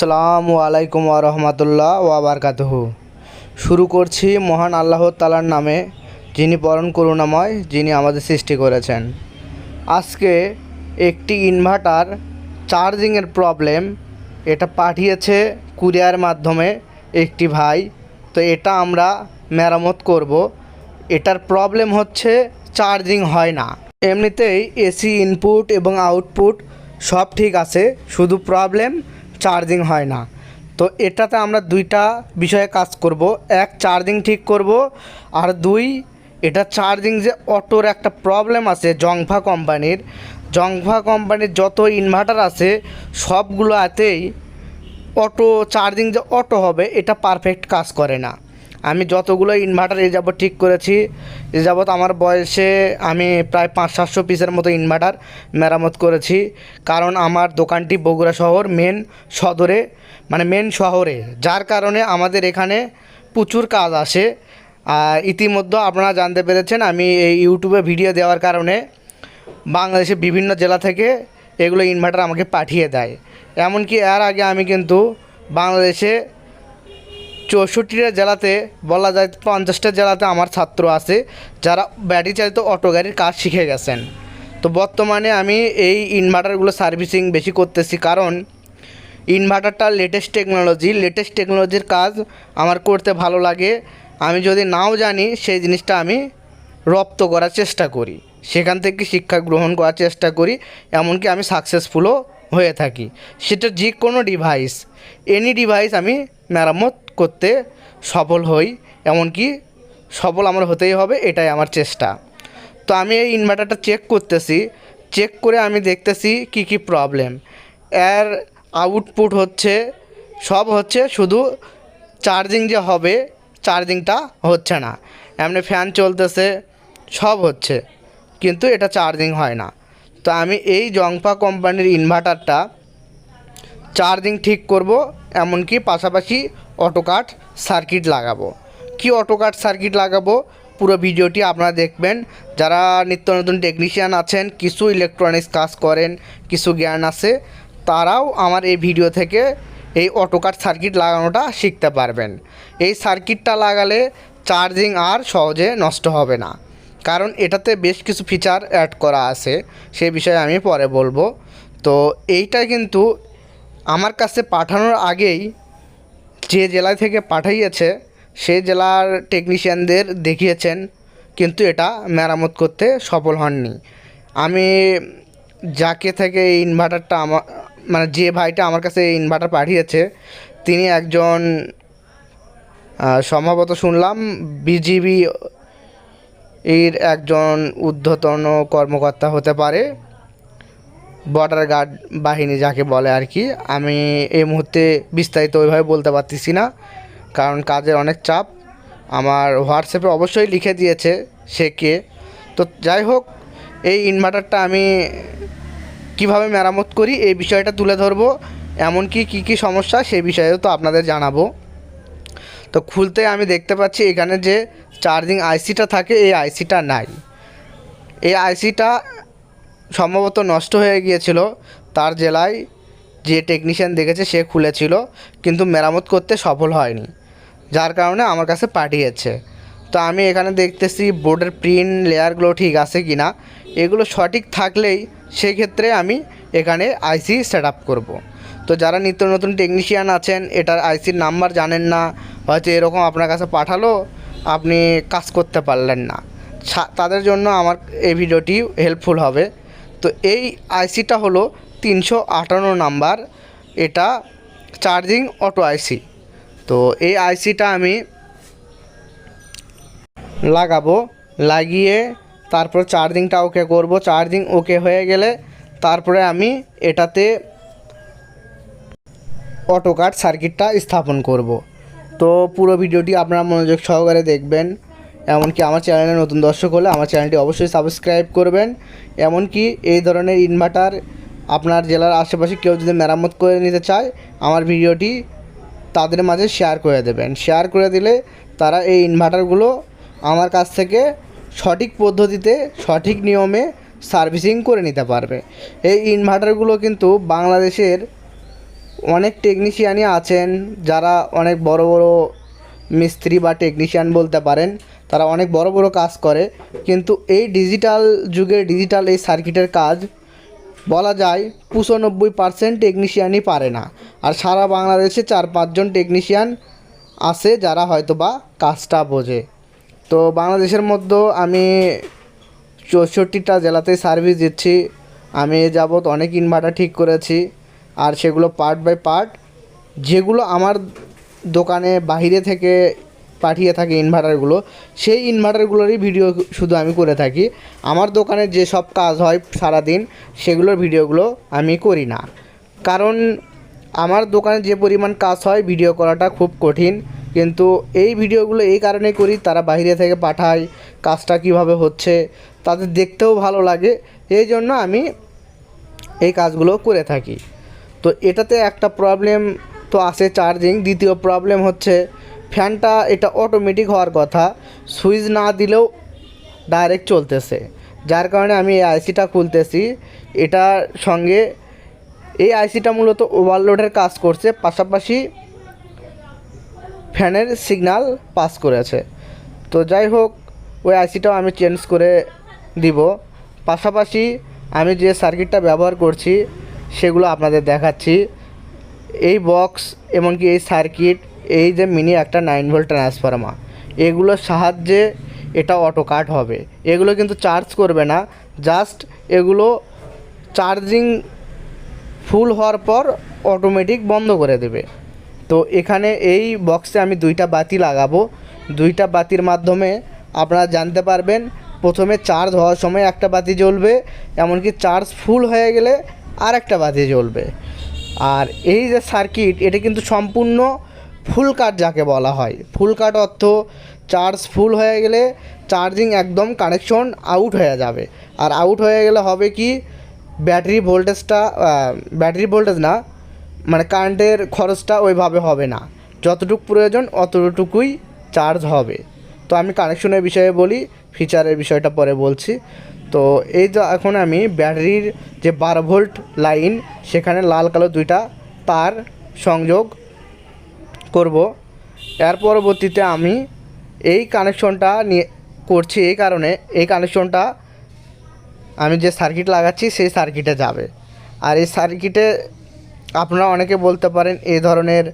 আসসালামু আলাইকুম রহমতুল্লাহ ওয়াবারকাতহু শুরু করছি মহান আল্লাহ তালার নামে, যিনি পরম করুণাময়, যিনি আমাদের সৃষ্টি করেছেন। আজকে একটি ইনভার্টার চার্জিংয়ের প্রবলেম, এটা পাঠিয়েছে কুরিয়ার মাধ্যমে একটি ভাই, তো এটা আমরা মেরামত করব। এটার প্রবলেম হচ্ছে চার্জিং হয় না। এমনিতেই এসি ইনপুট এবং আউটপুট সব ঠিক আছে, শুধু প্রবলেম চার্জিং হয় না। তো এটাতে আমরা দুইটা বিষয়ে কাজ করব। এক, চার্জিং ঠিক করব। আর দুই, এটা চার্জিং যে অটোর একটা প্রবলেম আছে জংফা কোম্পানির। জংফা কোম্পানির যত ইনভার্টার আছে সবগুলো আতেই অটো, চার্জিং যে অটো হবে, এটা পারফেক্ট কাজ করে না। আমি যতগুলো ইনভার্টার এ যাবত ঠিক করেছি, এ যাবৎ আমার বয়সে আমি প্রায় পাঁচ সাতশো পিসের মতো ইনভার্টার মেরামত করেছি। কারণ আমার দোকানটি বগুড়া শহর মেন সদরে মানে মেন শহরে। যার কারণে আমাদের এখানে প্রচুর কাজ আসে। ইতিমধ্যে আপনারা জানতে পেরেছেন, আমি এই ইউটিউবে ভিডিও দেওয়ার কারণে বাংলাদেশের বিভিন্ন জেলা থেকে এগুলো ইনভার্টার আমাকে পাঠিয়ে দেয়। এমনকি এর আগে আমি কিন্তু বাংলাদেশে চৌষট্টিটা জেলাতে বলা যায় পঞ্চাশটা জেলাতে আমার ছাত্র আছে, যারা ব্যাটারি চালিত অটো গাড়ির কাজ শিখে গেছেন। তো বর্তমানে আমি এই ইনভার্টারগুলো সার্ভিসিং বেশি করতেছি কারণ ইনভার্টারটা লেটেস্ট টেকনোলজি লেটেস্ট টেকনোলজির কাজ আমার করতে ভালো লাগে। আমি যদি নাও জানি, সেই জিনিসটা আমি রপ্ত করার চেষ্টা করি, সেখান থেকে শিক্ষা গ্রহণ করার চেষ্টা করি, এমনকি আমি সাকসেসফুলও হয়ে থাকি। সেটা যে কোনো ডিভাইস এনি ডিভাইস আমি মেরামত করতে সফল হই, এমনকি সফল আমার হতেই হবে, এটাই আমার চেষ্টা। তো আমি এই ইনভার্টারটা চেক করতেছি চেক করে আমি দেখতেছি কি কি প্রবলেম এর আউটপুট হচ্ছে, সব হচ্ছে শুধু চার্জিং যে হবে চার্জিংটা হচ্ছে না। এমনি ফ্যান চলতেছে, সব হচ্ছে, কিন্তু এটা চার্জিং হয় না। তো আমি এই জংপা কোম্পানির ইনভার্টারটা চার্জিং ঠিক করব, এমনকি পাশাপাশি অটোকাট সার্কিট লাগাবো। কি অটোকাট সার্কিট লাগাবো? পুরো ভিডিওটি আপনারা দেখবেন। যারা নিত্য নতুন টেকনিশিয়ান আছেন, কিছু ইলেকট্রনিক্স কাজ করেন, কিছু জ্ঞান আছে, তারাও আমার এই ভিডিও থেকে এই অটোকাট সার্কিট লাগানোটা শিখতে পারবেন। এই সার্কিটটা লাগালে চার্জিং আর সহজে নষ্ট হবে না। কারণ এটাতে বেশ কিছু ফিচার অ্যাড করা আছে, সে বিষয়ে আমি পরে বলব। তো এইটা কিন্তু আমার কাছে পাঠানোর আগেই যে জেলা থেকে পাঠাইয়েছে, সে জেলার টেকনিশিয়ানদের দেখিয়েছেন, কিন্তু এটা মেরামত করতে সফল হননি। আমি যাকে থেকে এই ইনভার্টারটা আমার মানে যে ভাইটা আমার কাছে এই ইনভার্টার পাঠিয়েছে, তিনি একজন সম্ভবত শুনলাম বিজিবি এর একজন ঊর্ধ্বতন কর্মকর্তা হতে পারে। বর্ডার গার্ড বাহিনী যাকে বলে আর কি, আমি এই মুহূর্তে বিস্তারিত ওইভাবে বলতে পারতেছি না, কারণ কাজের অনেক চাপ। আমার হোয়াটসঅ্যাপে অবশ্যই লিখে দিয়েছে সে কে। তো যাই হোক, এই ইনভার্টারটা আমি কীভাবে মেরামত করি, এই বিষয়টা তুলে ধরবো। এমনকি কী কী সমস্যা সেই বিষয়েও তো আপনাদের জানাব। তো খুলতে আমি দেখতে পাচ্ছি এখানে যে চার্জিং আইসিটা থাকে, এই আইসিটা নাই। এই আইসিটা সম্ভবত নষ্ট হয়ে গিয়েছিল। তার জেলায় যে টেকনিশিয়ান দেখেছে, সে খুলেছিল, কিন্তু মেরামত করতে সফল হয়নি। যার কারণে আমার কাছে পাঠিয়েছে। তো আমি এখানে দেখতেছি, বোর্ডের প্রিন্ট লেয়ারগুলো ঠিক আছে কি না এগুলো সঠিক থাকলেই সেক্ষেত্রে আমি এখানে আইসি সেট আপ করব। তো যারা নিত্য নতুন টেকনিশিয়ান আছেন, এটার আইসির নাম্বার জানেন না, হয়তো এরকম আপনার কাছে পাঠালো, আপনি কাজ করতে পারলেন না। তাদের জন্য আমার এই ভিডিওটি হেল্পফুল হবে। তো এই আইসিটা হলো তিনশো আটান্ন নাম্বার। এটা চার্জিং অটো আইসি তো এই আইসিটা আমি লাগাবো, লাগিয়ে তারপর চার্জিংটা ওকে করব। চার্জিং ওকে হয়ে গেলে তারপরে আমি এটাতে অটো কাট সার্কিটটা স্থাপন করব। তো পুরো ভিডিওটি আপনারা মনোযোগ সহকারে দেখবেন। এমনকি আমার চ্যানেলে নতুন দর্শক হলে আমার চ্যানেলটি অবশ্যই সাবস্ক্রাইব করবেন। এমনকি এই ধরনের ইনভার্টার আপনার জেলার আশেপাশে কেউ যদি মেরামত করে নিতে চায়, আমার ভিডিওটি তাদের মাঝে শেয়ার করে দেবেন। শেয়ার করে দিলে তারা এই ইনভার্টারগুলো আমার কাছ থেকে সঠিক পদ্ধতিতে, সঠিক নিয়মে সার্ভিসিং করে নিতে পারবে। এই ইনভার্টারগুলো কিন্তু বাংলাদেশের অনেক টেকনিশিয়ানই আছেন, যারা অনেক বড় বড় মিস্ত্রি বা টেকনিশিয়ান বলতে পারেন। তারা অনেক বড় বড় কাজ করে, কিন্তু এই ডিজিটাল যুগের ডিজিটাল এই সার্কিটের কাজ বলা যায় পঁচানব্বই পার্সেন্ট টেকনিশিয়ানই পারে না। আর সারা বাংলাদেশে চার পাঁচজন টেকনিশিয়ান আছে যারা হয়তো বা কাজটা বোঝে। তো বাংলাদেশের মধ্যেও আমি চৌষট্টিটা জেলাতে সার্ভিস দিচ্ছি। আমি যাবৎ অনেক ইনভার্টার ঠিক করেছি, আর সেগুলো পার্ট বাই পার্ট যেগুলো আমার দোকানে বাইরে থেকে পাঠিয়ে থাকে ইনভার্টারগুলো সেই ইনভার্টারগুলোরই ভিডিও শুধু আমি করে থাকি। আমার দোকানে যে সব কাজ হয় সারাদিন, সেগুলোর ভিডিওগুলো আমি করি না। কারণ আমার দোকানে যে পরিমাণ কাজ হয় ভিডিও করাটা খুব কঠিন। কিন্তু এই ভিডিওগুলো এই কারণে করি, তারা বাইরে থেকে পাঠায়, কাজটা কীভাবে হচ্ছে, তাদের দেখতেও ভালো লাগে। এই জন্য আমি এই কাজগুলো করে থাকি। তো এটাতে একটা প্রবলেম তো আছে চার্জিং দ্বিতীয় প্রবলেম হচ্ছে ফ্যানটা এটা অটোমেটিক হওয়ার কথা সুইচ না দিলেও ডাইরেক্ট চলতেছে। যার কারণে আমি এই আইসিটা খুলতেছি। এটার সঙ্গে এই আইসিটা মূলত ওভারলোডের কাজ করছে, পাশাপাশি ফ্যানের সিগন্যাল পাস করেছে। তো যাই হোক, ওই আইসিটাও আমি চেঞ্জ করে দিব। পাশাপাশি আমি যে সার্কিটটা ব্যবহার করছি, সেগুলো আপনাদের দেখাচ্ছি। এই বক্স এমনকি এই সার্কিট এই যে মিনি একটা নাইন ভোল্ট ট্রান্সফর্মার এগুলোর সাহায্যে এটা অটো কাট হবে। এগুলো কিন্তু চার্জ করবে না জাস্ট এগুলো চার্জিং ফুল হওয়ার পর অটোমেটিক বন্ধ করে দেবে। তো এখানে এই বক্সে আমি দুইটা বাতি লাগাবো। দুইটা বাতির মাধ্যমে আপনারা জানতে পারবেন, প্রথমে চার্জ হওয়ার সময় একটা বাতি জ্বলবে, এমনকি চার্জ ফুল হয়ে গেলে আর একটা বাতি জ্বলবে। আর এই যে সার্কিট এটা কিন্তু সম্পূর্ণ ফুল কাট যাকে বলা হয়। ফুল কাট অর্থ চার্জ ফুল হয়ে গেলে চার্জিং একদম কানেকশন আউট হয়ে যাবে। আর আউট হয়ে গেলে হবে কি? ব্যাটারি ভোল্টেজটা ব্যাটারি ভোল্টেজ না মানে কারেন্টের খরচটা ওইভাবে হবে না। যতটুকু প্রয়োজন অতটুকুই চার্জ হবে। তো আমি কানেকশনের বিষয়ে বলি, ফিচারের বিষয়টা পরে বলছি। তো এই যে এখন আমি ব্যাটারির যে বারো ভোল্ট লাইন, সেখানে লাল কালো দুইটা তার সংযোগ করব। এর পরবর্তীতে আমি এই কানেকশনটা নিয়ে করছি এই কারণে, এই কানেকশনটা আমি যে সার্কিট লাগাচ্ছি, সেই সার্কিটে যাবে। আর এই সার্কিটে আপনারা অনেকে বলতে পারেন, এই ধরনের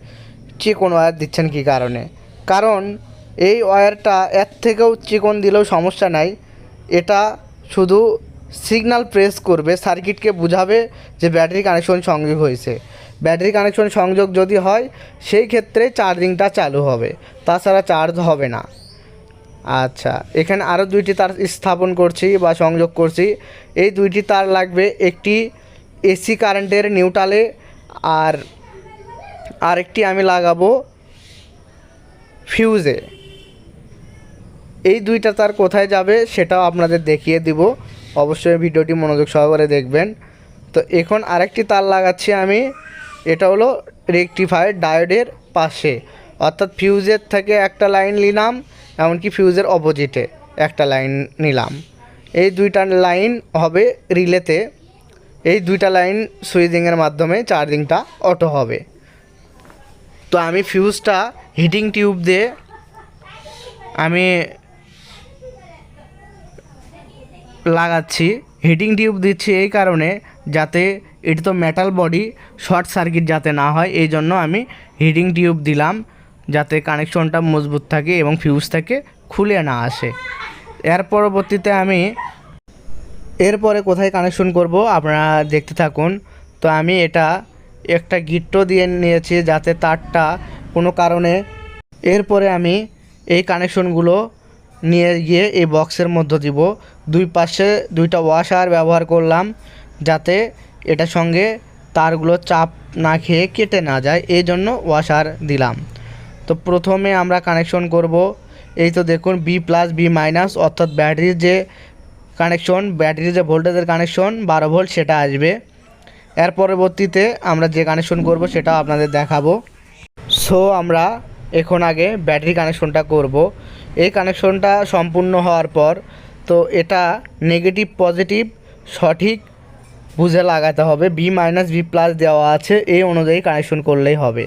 চিকন ওয়্যার দিচ্ছেন কী কারণে? কারণ এই ওয়্যারটা এর থেকেও চিকন দিলেও সমস্যা নাই। এটা শুধু সিগন্যাল প্রেস করবে সার্কিটকে বুঝাবে যে ব্যাটারি কানেকশন সংযোগ হয়েছে। ব্যাটারি কানেকশন সংযোগ যদি হয়, সেই ক্ষেত্রে চার্জিংটা চালু হবে। তাছাড়া চার্জ হবে না। আচ্ছা এখানে আরও দুইটি তার স্থাপন করছি বা সংযোগ করছি। এই দুইটি তার লাগবে একটি এসি কারেন্টের নিউট্রালে আর আরেকটি আমি লাগাবো ফিউজে এই দুইটা তার কোথায় যাবে সেটাও আপনাদের দেখিয়ে দিব। অবশ্যই ভিডিওটি মনোযোগ সহকারে দেখবেন। তো এখন আরেকটি তার লাগাচ্ছি আমি। এটা হলো রেকটিফায়ার ডায়োডের পাশে। অর্থাৎ ফিউজের থেকে একটা লাইন নিলাম, এমনকি ফিউজের অপোজিটে একটা লাইন নিলাম। এই দুইটা লাইন হবে রিলেতে। এই দুইটা লাইন সুইচিংয়ের মাধ্যমে চার্জিংটা অটো হবে। তো আমি ফিউজটা হিটিং টিউব দিয়ে আমি লাগাচ্ছি, হিটিং টিউব দিচ্ছি এই কারণে যাতে এটি তো মেটাল বডি শর্ট সার্কিট যাতে না হয়, এই জন্য আমি হিটিং টিউব দিলাম, যাতে কানেকশনটা মজবুত থাকে এবং ফিউজ থেকে খুলে না আসে। এর পরবর্তীতে আমি এরপরে কোথায় কানেকশন করব, আপনারা দেখতে থাকুন। তো আমি এটা একটা গিট্টো দিয়ে নিয়েছি, যাতে তারটা কোনো কারণে এরপরে আমি এই কানেকশনগুলো নিয়ে গিয়ে এই বক্সের মধ্যে দিব। দুই পাশে দুইটা ওয়াশার ব্যবহার করলাম, যাতে এটার সঙ্গে তারগুলো চাপ না খেয়ে কেটে না যায় এই জন্য ওয়াশার দিলাম। তো প্রথমে আমরা কানেকশন করব, এই তো দেখুন বি প্লাস বি মাইনাস অর্থাৎ ব্যাটারির যে কানেকশন ব্যাটারির যে ভোল্টেজের কানেকশন বারো ভোল্ট সেটা আসবে। এর পরবর্তীতে আমরা যে কানেকশন করব সেটা আপনাদের দেখাবো। সো আমরা এখন আগে ব্যাটারি কানেকশনটা করব। এই কানেকশনটা সম্পূর্ণ হওয়ার পর, তো এটা নেগেটিভ পজিটিভ সঠিক বুঝে লাগাতে হবে। বি মাইনাস বি প্লাস দেওয়া আছে। এই অনুযায়ী কানেকশন করলেই হবে।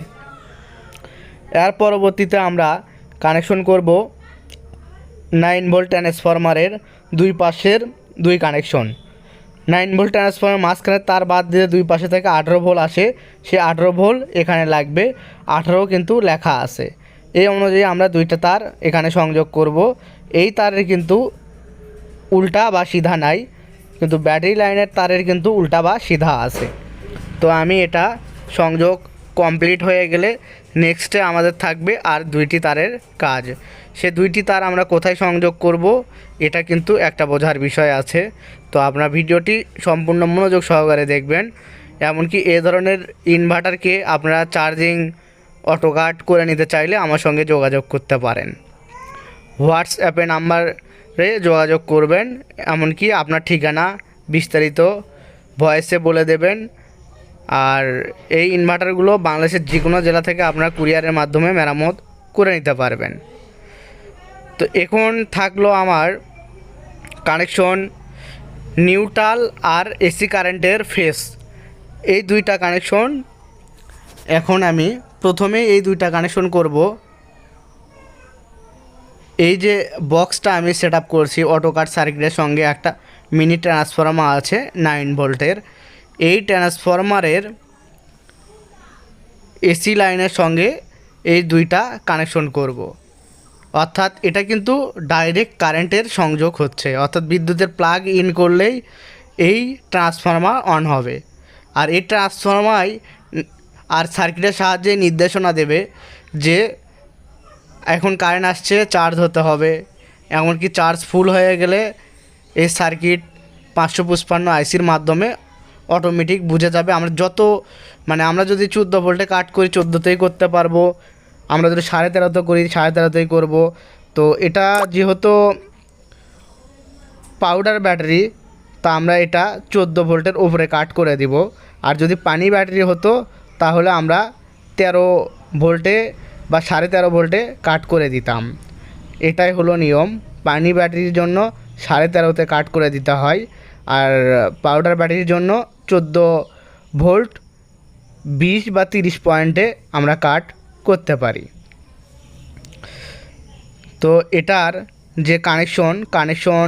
এর পরবর্তীতে আমরা কানেকশন করব নাইন ভোল্ট ট্রান্সফরমারের দুই পাশের দুই কানেকশন নাইন ভোল্ট ট্রান্সফরমার মাঝখানে তার বাদ দিয়ে দুই পাশে থেকে আঠেরো ভোল্ট আসে। সে আঠেরো ভোল্ট এখানে লাগবে। আঠেরো কিন্তু লেখা আছে। এই অনুযায়ী আমরা দুইটা তার এখানে সংযোগ করব। এই তারের কিন্তু উল্টা বা সিধা নাই। কিন্তু ব্যাটারি লাইনের তারের কিন্তু উল্টা বা সিধা আছে। তো আমি এটা সংযোগ কমপ্লিট হয়ে গেলে নেক্সটে আমাদের থাকবে আর দুইটি তারের কাজ। সে দুইটি তার আমরা কোথায় সংযোগ করব, এটা কিন্তু একটা বোঝার বিষয় আছে। তো আপনার ভিডিওটি সম্পূর্ণ মনোযোগ সহকারে দেখবেন। এমনকি এ ধরনের ইনভার্টারকে আপনারা চার্জিং অটোকাট করে নিতে চাইলে আমার সঙ্গে যোগাযোগ করতে পারেন। হোয়াটসঅ্যাপে নাম্বারে যোগাযোগ করবেন, এমনকি আপনার ঠিকানা বিস্তারিত ভয়েসে বলে দেবেন। আর এই ইনভার্টারগুলো বাংলাদেশের যে কোনো জেলা থেকে আপনারা কুরিয়ারের মাধ্যমে মেরামত করে নিতে পারবেন। তো এখন থাকল আমার কানেকশন নিউট্রাল আর এসি কারেন্টের ফেস এই দুইটা কানেকশন এখন আমি প্রথমে এই দুইটা কানেকশন করব। এই যে বক্সটা আমি সেট আপ করছি অটো কাট সার্কিটের সঙ্গে একটা মিনি ট্রান্সফরমার আছে নাইন ভোল্টের এই ট্রান্সফরমারের এসি লাইনের সঙ্গে এই দুইটা কানেকশন করব। অর্থাৎ এটা কিন্তু ডাইরেক্ট কারেন্টের সংযোগ হচ্ছে, অর্থাৎ বিদ্যুতের প্লাগ ইন করলেই এই ট্রান্সফরমার অন হবে আর এই ট্রান্সফরমার আর সার্কিটের সাহায্যে নির্দেশনা দেবে যে এখন কারেন্ট আসছে চার্জ হতে হবে। এমনকি চার্জ ফুল হয়ে গেলে এই সার্কিট পাঁচশো পুষ্পান্ন আইসির মাধ্যমে অটোমেটিক বুঝে যাবে। আমরা যত মানে আমরা যদি চোদ্দ ভোল্টে কাট করি, চোদ্দোতেই করতে পারব। আমরা যদি সাড়ে তেরোতে করি, সাড়ে তেরোতেই করব। তো এটা যেহেতু পাউডার ব্যাটারি তা আমরা এটা চোদ্দ ভোল্টের উপরে কাট করে দিব। আর যদি পানি ব্যাটারি হতো, তাহলে আমরা তেরো ভোল্টে বা সাড়ে তেরো ভোল্টে কাট করে দিতাম। এটাই হলো নিয়ম। পানি ব্যাটারির জন্য সাড়ে তেরোতে কাট করে দিতে হয়। আর পাউডার ব্যাটারির জন্য চোদ্দ ভোল্ট বিশ বা তিরিশ পয়েন্টে আমরা কাট করতে পারি। তো এটার যে কানেকশন কানেকশন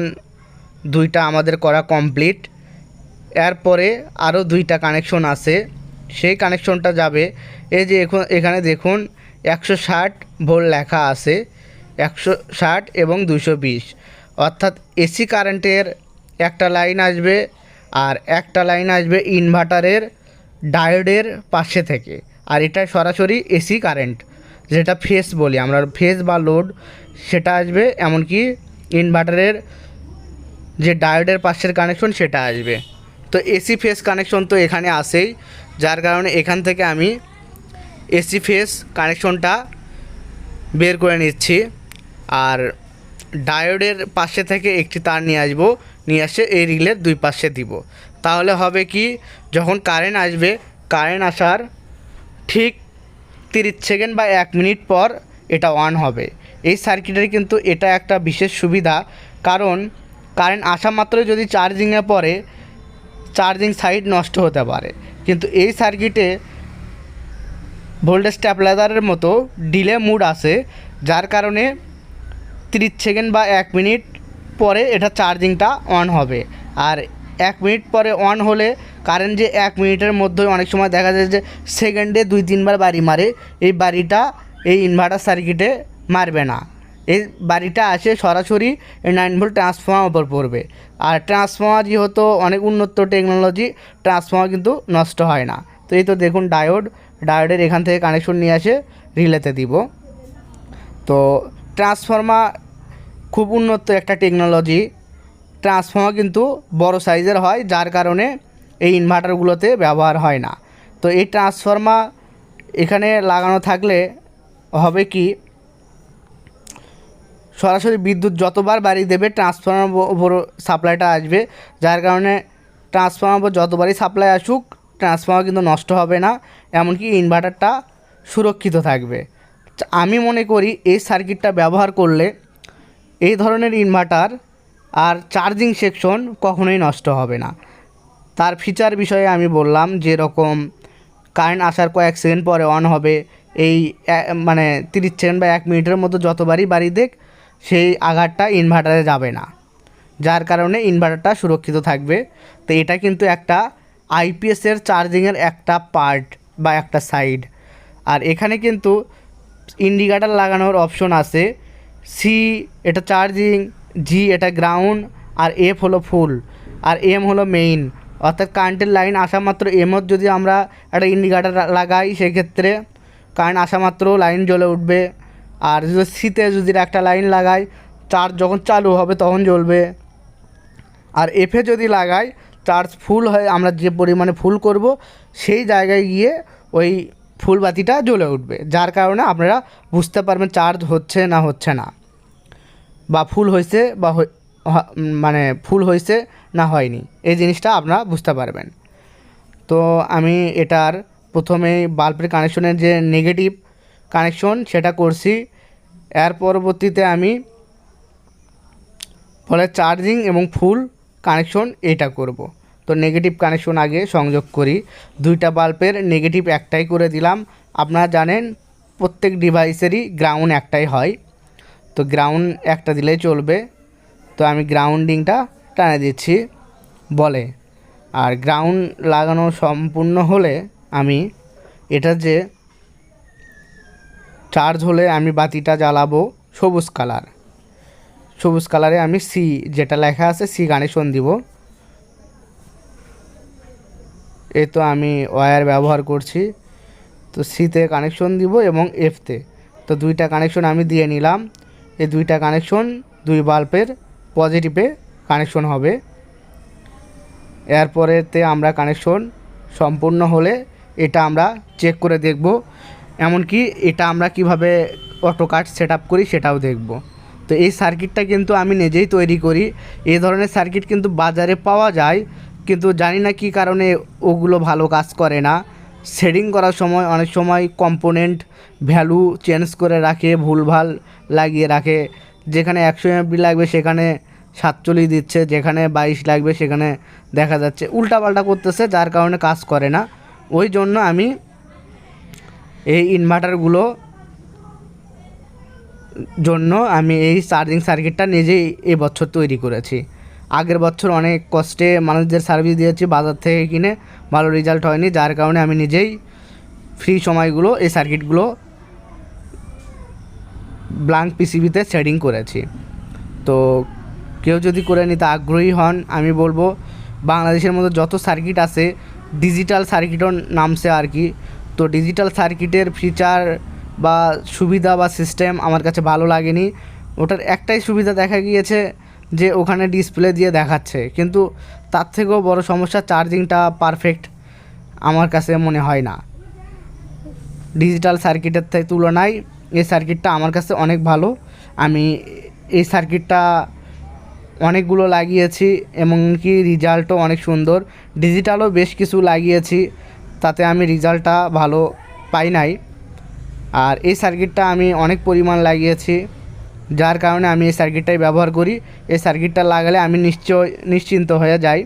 দুইটা আমাদের করা কমপ্লিট। এরপরে আরও দুইটা কানেকশন আছে। সেই কানেকশনটা যাবে। এই যে এখন, এখানে দেখুন একশো ষাট ভোল্ট লেখা আছে, একশো ষাট এবং দুশো বিশ। অর্থাৎ এসি কারেন্টের একটা লাইন আসবে আর একটা লাইন আসবে ইনভার্টারের ডায়োডের পাশে থেকে। আর এটা সরাসরি এসি কারেন্ট যেটা ফেস বলি আমরা। ফেস বা লোড সেটা আসবে এমনকি ইনভার্টারের যে ডায়োডের পাশের কানেকশন সেটা আসবে। তো এসি ফেস কানেকশন তো এখানে আসেই যার কারণে এখান থেকে আমি এসি ফেস কানেকশনটা বের করে নিচ্ছি। আর ডায়োডের পাশে থেকে একটি তার নিয়ে আসব। নিয়ে এসে এই রিলের দুই পাশে দিব। তাহলে হবে কি, যখন কারেন্ট আসবে কারেন্ট আসার ঠিক তিরিশ সেকেন্ড বা এক মিনিট পর এটা অন হবে। এই সার্কিটের কিন্তু এটা একটা বিশেষ সুবিধা। কারণ কারেন্ট আসা মাত্র যদি চার্জিংয়ে পড়ে চার্জিং সাইড নষ্ট হতে পারে। কিন্তু এই সার্কিটে ভোল্টেজ স্ট্যাপলাইজারের মতো ডিলে মুড আছে, যার কারণে তিরিশ সেকেন্ড বা এক মিনিট পরে এটা চার্জিংটা অন হবে। আর এক মিনিট পরে অন হলে কারেন্ট যে এক মিনিটের মধ্যে অনেক সময় দেখা যায় যে সেকেন্ডে দুই, তিনবার বাড়ি মারে, এই বাড়িটা এই ইনভার্টার সার্কিটে মারবে না। এই বাড়িটা আসে সরাসরি নাইন ভোল্ট ট্রান্সফর্মার উপর পড়বে। আর ট্রান্সফর্মার যেহেতু অনেক উন্নত টেকনোলজি ট্রান্সফর্মার কিন্তু নষ্ট হয় না। তো এই তো দেখুন ডায়োড ডায়োডের এখান থেকে কানেকশন নিয়ে আসে রিলেতে দিব। তো ট্রান্সফর্মার খুব উন্নত একটা টেকনোলজি ট্রান্সফর্মার কিন্তু বড় সাইজের হয়, যার কারণে এই ইনভার্টারগুলোতে ব্যবহার হয় না। তো এই ট্রান্সফর্মার এখানে লাগানো থাকলে হবে কি, সরাসরি বিদ্যুৎ যতবার বাড়ি দেবে ট্রান্সফর্মার উপর সাপ্লাইটা আসবে। যার কারণে ট্রান্সফর্মার যতবারই সাপ্লাই আসুক ট্রান্সফর্মার কিন্তু নষ্ট হবে না, এমনকি ইনভার্টারটা সুরক্ষিত থাকবে। আমি মনে করি এই সার্কিটটা ব্যবহার করলে এই ধরনের ইনভার্টার আর চার্জিং সেকশন কখনোই নষ্ট হবে না। তার ফিচার বিষয়ে আমি বললাম যেরকম কারেন্ট আসার কয়েক সেকেন্ড পরে অন হবে, এই মানে তিরিশ সেকেন্ড বা এক মিনিটের মতো যতবারই বাড়ি দেখ, সেই আঘাতটা ইনভার্টারে যাবে না। যার কারণে ইনভার্টারটা সুরক্ষিত থাকবে। তো এটা কিন্তু একটা আইপিএসের চার্জিংয়ের একটা পার্ট বা একটা সাইড আর এখানে কিন্তু ইন্ডিকেটার লাগানোর অপশন আছে। সি এটা চার্জিং জি এটা গ্রাউন্ড আর এফ হলো ফুল আর এম হলো মেইন অর্থাৎ কারেন্টের লাইন আসা মাত্র এমত যদি আমরা একটা ইন্ডিকেটার লাগাই, সেক্ষেত্রে কারেন্ট আসা মাত্র লাইন জ্বলে উঠবে। আর যদি সিতে যদি একটা লাইন লাগাই চার্জ যখন চালু হবে তখন জ্বলবে। আর এফে যদি লাগাই চার্জ ফুল হয়ে, আমরা যে পরিমাণে ফুল করব, সেই জায়গায় গিয়ে ওই ফুল বাতিটা জ্বলে উঠবে। যার কারণে আপনারা বুঝতে পারবেন চার্জ হচ্ছে না হচ্ছে না। বা ফুল হয়েছে বা মানে ফুল হয়েছে না হয়নি। এই জিনিসটা আপনারা বুঝতে পারবেন। তো আমি এটার প্রথমে বাল্বের কানেকশনের যে নেগেটিভ কানেকশন, সেটা করছি। এর পরবর্তীতে আমি ফলে চার্জিং এবং ফুল কানেকশন এটা করব। তো নেগেটিভ কানেকশন আগে সংযোগ করি। দুইটা বাল্বের নেগেটিভ একটাই করে দিলাম। আপনারা জানেন, প্রত্যেক ডিভাইসেরই গ্রাউন্ড একটাই হয়। তো গ্রাউন্ড একটা দিলেই চলবে। তো আমি গ্রাউন্ডিংটা টানে দিচ্ছি। বলে, আর গ্রাউন্ড লাগানো সম্পূর্ণ হলে আমি এটা যে চার্জ হলে আমি বাতিটা জ্বালাবো সবুজ কালার সবুজ কালারে আমি সি যেটা লেখা আছে, সি কানেকশন দিব। এ তো আমি ওয়্যার ব্যবহার করছি। তো সিতে কানেকশন দিব এবং এফতে তো। দুইটা কানেকশন আমি দিয়ে নিলাম। এই দুইটা কানেকশন দুই বাল্বের পজিটিভে কানেকশন হবে। এরপরেতে আমরা কানেকশন সম্পূর্ণ হলে এটা আমরা চেক করে দেখব। এমনকি এটা আমরা কীভাবে অটো কাট সেট করি সেটাও দেখব। তো এই সার্কিটটা কিন্তু আমি নিজেই তৈরি করি। এই ধরনের সার্কিট কিন্তু বাজারে পাওয়া যায়, কিন্তু জানি না কী কারণে ওগুলো ভালো কাজ করে না। শেডিং করার সময় অনেক সময় কম্পোনেন্ট ভ্যালু চেঞ্জ করে রাখে, ভুলভাল লাগিয়ে রাখে। যেখানে একশো এমবি লাগবে সেখানে সাতচল্লিশ দিচ্ছে, যেখানে বাইশ লাগবে সেখানে দেখা যাচ্ছে। উল্টাপাল্টা করতেছে, যার কারণে কাজ করে না। ওই জন্য আমি এই ইনভার্টারগুলো জন্য আমি এই চার্জিং সার্কিটটা নিজেই এই বছর তৈরি করেছি। আগের বছর অনেক কষ্টে মানুষদের সার্ভিস দিয়েছি বাজার থেকে কিনে, ভালো রেজাল্ট হয়নি, যার কারণে আমি নিজেই ফ্রি সময়গুলো এই সার্কিটগুলো ব্লাঙ্ক পিসিবিতে শেডিং করেছি। তো কেউ যদি করে নিতে আগ্রহী হন, আমি বলব বাংলাদেশের মধ্যে যত সার্কিট আছে ডিজিটাল সার্কিটও নামছে আর কি। তো ডিজিটাল সার্কিটের ফিচার বা সুবিধা বা সিস্টেম আমার কাছে ভালো লাগেনি। ওটার একটাই সুবিধা দেখা গিয়েছে যে ওখানে ডিসপ্লে দিয়ে দেখাচ্ছে। কিন্তু তার থেকেও বড় সমস্যা চার্জিংটা পারফেক্ট আমার কাছে মনে হয় না। ডিজিটাল সার্কিটের থেকে তুলনায় এই সার্কিটটা আমার কাছে অনেক ভালো। আমি এই সার্কিটটা অনেকগুলো লাগিয়েছি এমনকি রেজাল্টও অনেক সুন্দর। ডিজিটালও বেশ কিছু লাগিয়েছি, তাতে আমি রেজাল্টটা ভালো পাই নাই। আর এই সার্কিটটা আমি অনেক পরিমাণ লাগিয়েছি, যার কারণে আমি এই সার্কিটটাই ব্যবহার করি। এই সার্কিটটা লাগালে আমি নিশ্চয়, নিশ্চিন্ত হয়ে যাই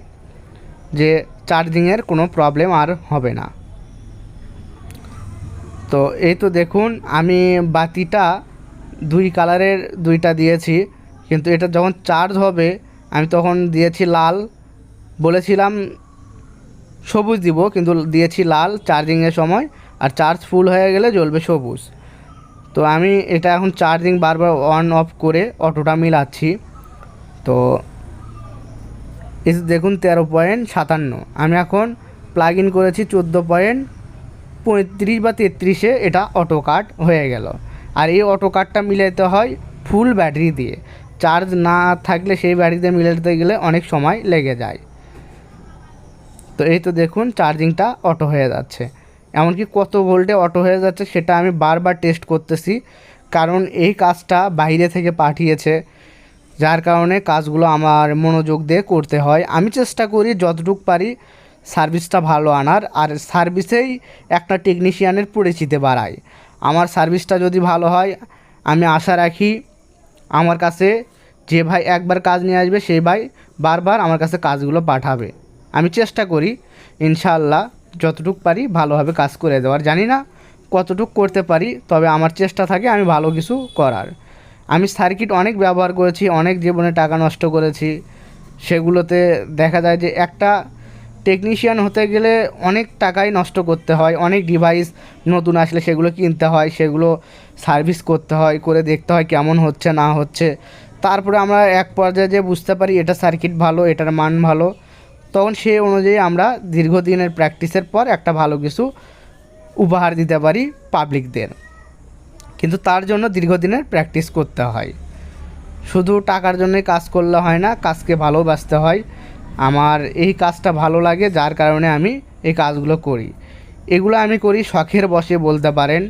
যে চার্জিংয়ের কোনো প্রবলেম আর হবে না। তো এই তো দেখুন, আমি বাতিটা দুই কালারের দুইটা দিয়েছি, কিন্তু এটা যখন চার্জ হবে, আমি তখন দিয়েছি লাল। বলেছিলাম সবুজ দিব, কিন্তু দিয়েছি লাল চার্জিংয়ের সময়। আর চার্জ ফুল হয়ে গেলে জ্বলবে সবুজ। তো আমি এটা এখন চার্জিং বারবার অন অফ করে অটোটা মিলাচ্ছি। তো দেখুন তেরো পয়েন্ট সাতান্ন। আমি এখন প্লাগ ইন করেছি চোদ্দ পয়েন্ট পঁয়ত্রিশ বা তেত্রিশে, এটা অটো কাট হয়ে গেল। আর এই অটো কাটটা মিলাতে হয় ফুল ব্যাটারি দিয়ে। চার্জ না থাকলে সেই ব্যাটারিতে মিলাতে গেলে অনেক সময় লেগে যায়। তো এই তো দেখুন চার্জিংটা অটো হয়ে যাচ্ছে। এমনকি কত ভোল্টে অটো হয়ে যাচ্ছে সেটা আমি বারবার টেস্ট করতেছি। কারণ এই কাজটা বাইরে থেকে পাঠিয়েছে, যার কারণে কাজগুলো আমার মনোযোগ দিয়ে করতে হয়। আমি চেষ্টা করি যতটুকু পারি সার্ভিসটা ভালো আনার, আর সার্ভিসেই একটা টেকনিশিয়ানের পরিচিতি বাড়ায় আমার সার্ভিসটা যদি ভালো হয়, আমি আশা রাখি আমার কাছে যে ভাই একবার কাজ নিয়ে আসবে, সেই ভাই বারবার আমার কাছে কাজগুলো পাঠাবে। আমি চেষ্টা করি, ইনশাআল্লাহ। যতটুকু পারি ভালোভাবে কাজ করে দেওয়ার। জানি না কতটুকু করতে পারি, তবে আমার চেষ্টা থাকে আমি ভালো কিছু করার। আমি সার্কিট অনেক ব্যবহার করেছি, অনেক জীবনে টাকা নষ্ট করেছি। সেগুলোতে দেখা যায় যে একটা টেকনিশিয়ান হতে গেলে অনেক টাকাই নষ্ট করতে হয়, অনেক ডিভাইস নতুন আসলে সেগুলো কিনতে হয়, সেগুলো সার্ভিস করতে হয়, করে দেখতে হয় কেমন হচ্ছে, না হচ্ছে। তারপরে আমরা এক পর্যায়ে যে বুঝতে পারি এটা সার্কিট ভালো, এটার মান ভালো। তখন সেই অনুযায়ী আমরা দীর্ঘদিনের প্র্যাকটিসের পর একটা ভালো কিছু উপহার দিতে পারি পাবলিকদের কিন্তু তার জন্য দীর্ঘদিনের প্র্যাকটিস করতে হয়। শুধু টাকার জন্যই কাজ করলে হয় না, কাজকে ভালোবাসতে হয়। আমার এই কাজটা ভালো লাগে, যার কারণে আমি এই কাজগুলো করি। এগুলো আমি করি শখের বসে বলতে পারেন।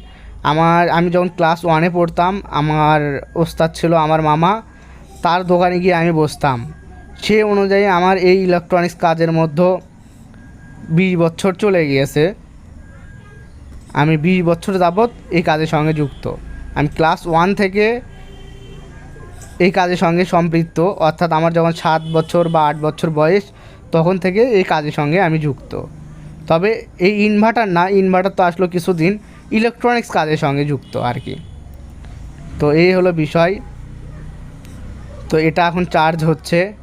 আমার, আমি যখন ক্লাস ওয়ানে পড়তাম, আমার ওস্তাদ ছিল আমার মামা। তার দোকানে গিয়ে আমি বসতাম। সে অনুযায়ী আমার এই ইলেকট্রনিক্স কাজের মধ্যে বিশ বছর চলে গিয়েছে। আমি বিশ বছর যাবৎ এই কাজের সঙ্গে যুক্ত। আমি ক্লাস ওয়ান থেকে এই কাজের সঙ্গে সম্পৃক্ত। অর্থাৎ আমার যখন সাত বছর বা আট বছর বয়স, তখন থেকে এই কাজের সঙ্গে আমি যুক্ত। তবে এই ইনভার্টার না ইনভার্টার তো আসলো কিছুদিন ইলেকট্রনিক্স কাজের সঙ্গে যুক্ত আর কি। তো এই হলো বিষয়। তো এটা এখন চার্জ হচ্ছে।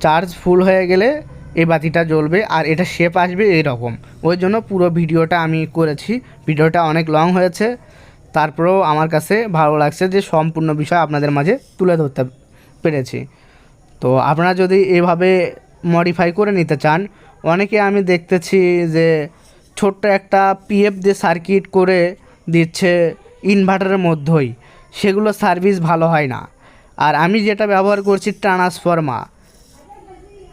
চার্জ ফুল হয়ে গেলে এই বাতিটা জ্বলবে আর এটা শেপ আসবে এরকম। ওই জন্য পুরো ভিডিওটা আমি করেছি। ভিডিওটা অনেক লং হয়েছে। তারপরেও আমার কাছে ভালো লাগছে যে সম্পূর্ণ বিষয় আপনাদের মাঝে তুলে ধরতে পেরেছি। তো আপনারা যদি এভাবে মডিফাই করে নিতে চান, অনেকে আমি দেখতেছি যে ছোট্ট একটা পিএফ দিয়ে সার্কিট করে দিচ্ছে ইনভার্টারের মধ্যেই। সেগুলো সার্ভিস ভালো হয় না। আর আমি যেটা ব্যবহার করছি ট্রান্সফর্মা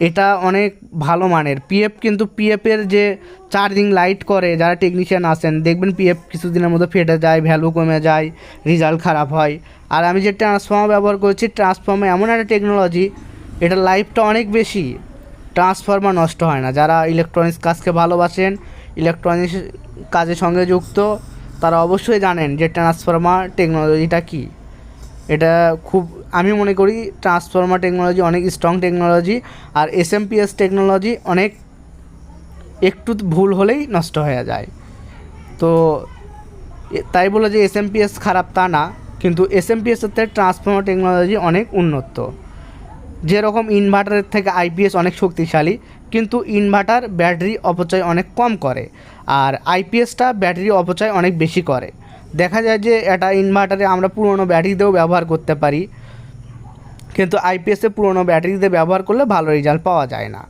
এটা অনেক ভালো মানের। পিএফ কিন্তু পিএফের যে চার্জিং লাইট করে, যারা টেকনিশিয়ান আসেন দেখবেন পিএফ কিছুদিনের মধ্যে ফেটে যায় ভ্যালু কমে যায় রেজাল্ট খারাপ হয়। আর আমি যে ট্রান্সফর্মার ব্যবহার করছি ট্রান্সফর্মার এমন একটা টেকনোলজি এটা লাইফটা অনেক বেশি। ট্রান্সফর্মার নষ্ট হয় না। যারা ইলেকট্রনিক্স কাজকে ভালোবাসেন ইলেকট্রনিক্স কাজের সঙ্গে যুক্ত, তারা অবশ্যই জানেন যে ট্রান্সফর্মার টেকনোলজিটা কী। এটা খুব আমি মনে করি ট্রান্সফর্মার টেকনোলজি অনেক স্ট্রং টেকনোলজি আর এসএমপিএস টেকনোলজি অনেক একটু ভুল হলেই নষ্ট হয়ে যায়। তো তাই বলে যে এসএমপিএস খারাপ তা না, কিন্তু এসএমপিএসের থেকে ট্রান্সফর্মার টেকনোলজি অনেক উন্নত। যেরকম ইনভার্টারের থেকে আইপিএস অনেক শক্তিশালী, কিন্তু ইনভার্টার ব্যাটারি অপচয় অনেক কম করে আর আইপিএসটা ব্যাটারি অপচয় অনেক বেশি করে। দেখা যায় যে এটা ইনভার্টারে আমরা পুরনো দিয়েও ব্যবহার করতে পারি কিন্তু আইপিএসে পুরনো ব্যাটারিতে ব্যবহার করলে ভালো রেজাল্ট পাওয়া যায় না।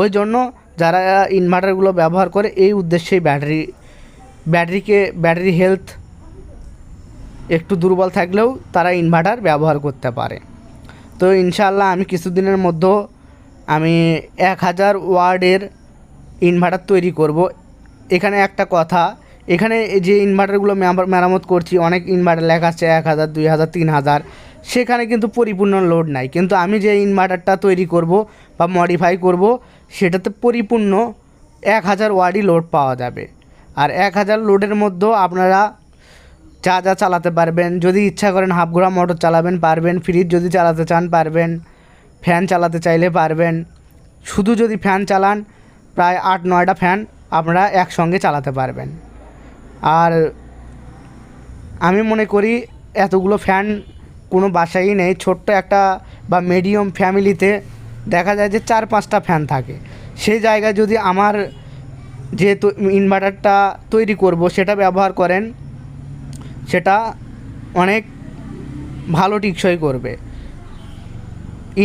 ওই জন্য যারা ইনভার্টারগুলো ব্যবহার করে, এই উদ্দেশ্যেই ব্যাটারি, ব্যাটারিকে, ব্যাটারি হেলথ একটু দুর্বল থাকলেও তারা ইনভার্টার ব্যবহার করতে পারে। তো ইনশাল্লাহ আমি কিছুদিনের মধ্যে আমি এক হাজার ওয়ার্ডের ইনভার্টার তৈরি করব। এখানে একটা কথা, এখানে যে ইনভার্টারগুলো মেরামত করছি, অনেক ইনভার্টার লেখা আছে এক হাজার, দুই হাজার, তিন হাজার। সেখানে কিন্তু পরিপূর্ণ লোড নাই। কিন্তু আমি যে ইনভার্টারটা তৈরি করব বা মডিফাই করব, সেটাতে পরিপূর্ণ এক হাজার ওয়ার্ডই লোড পাওয়া যাবে। আর এক হাজার লোডের মধ্যেও আপনারা যা যা চালাতে পারবেন, যদি ইচ্ছা করেন হাফ ঘোড়া মোটর চালাবেন, পারবেন ফ্রিজ যদি চালাতে চান, পারবেন ফ্যান চালাতে চাইলে পারবেন। শুধু যদি ফ্যান চালান, প্রায় আট নয়টা ফ্যান আপনারা একসঙ্গে চালাতে পারবেন। আর আমি মনে করি এতগুলো ফ্যান কোনো বাসাই নেই, ছোট্ট একটা বা মিডিয়াম ফ্যামিলিতে দেখা যায় যে চার পাঁচটা ফ্যান থাকে। সেই জায়গায় যদি আমার যেহেতু ইনভার্টারটা তৈরি করব, সেটা ব্যবহার করেন, সেটা অনেক ভালো টিকসই করবে।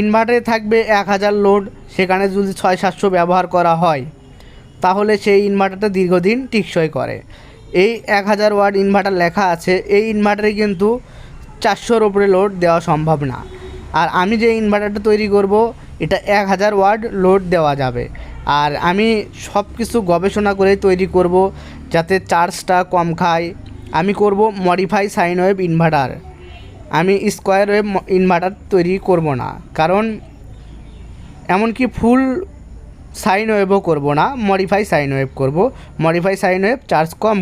ইনভার্টারে থাকবে এক হাজার লোড সেখানে যদি ছয় সাতশো ব্যবহার করা হয়, তাহলে সেই ইনভার্টারটা দীর্ঘদিন টিকসই করে। এই এক হাজার ওয়াট ইনভার্টার লেখা আছে, এই ইনভার্টারে কিন্তু চারশোর ওপরে লোড দেওয়া সম্ভব না। আর আমি যে ইনভার্টারটা তৈরি করব, এটা এক হাজার ওয়াট লোড দেওয়া যাবে। আর আমি সব কিছু গবেষণা করে তৈরি করব, যাতে চার্জটা কম খায়। আমি করব মডিফাই সাইন ওয়েভ ইনভার্টার আমি স্কোয়ার ওয়েভ ইনভার্টার তৈরি করব না। কারণ এমনকি ফুল সাইন ওয়েভও করব না মডিফাই সাইন ওয়েভ করব। মডিফাই সাইন ওয়েভ চার্জ কম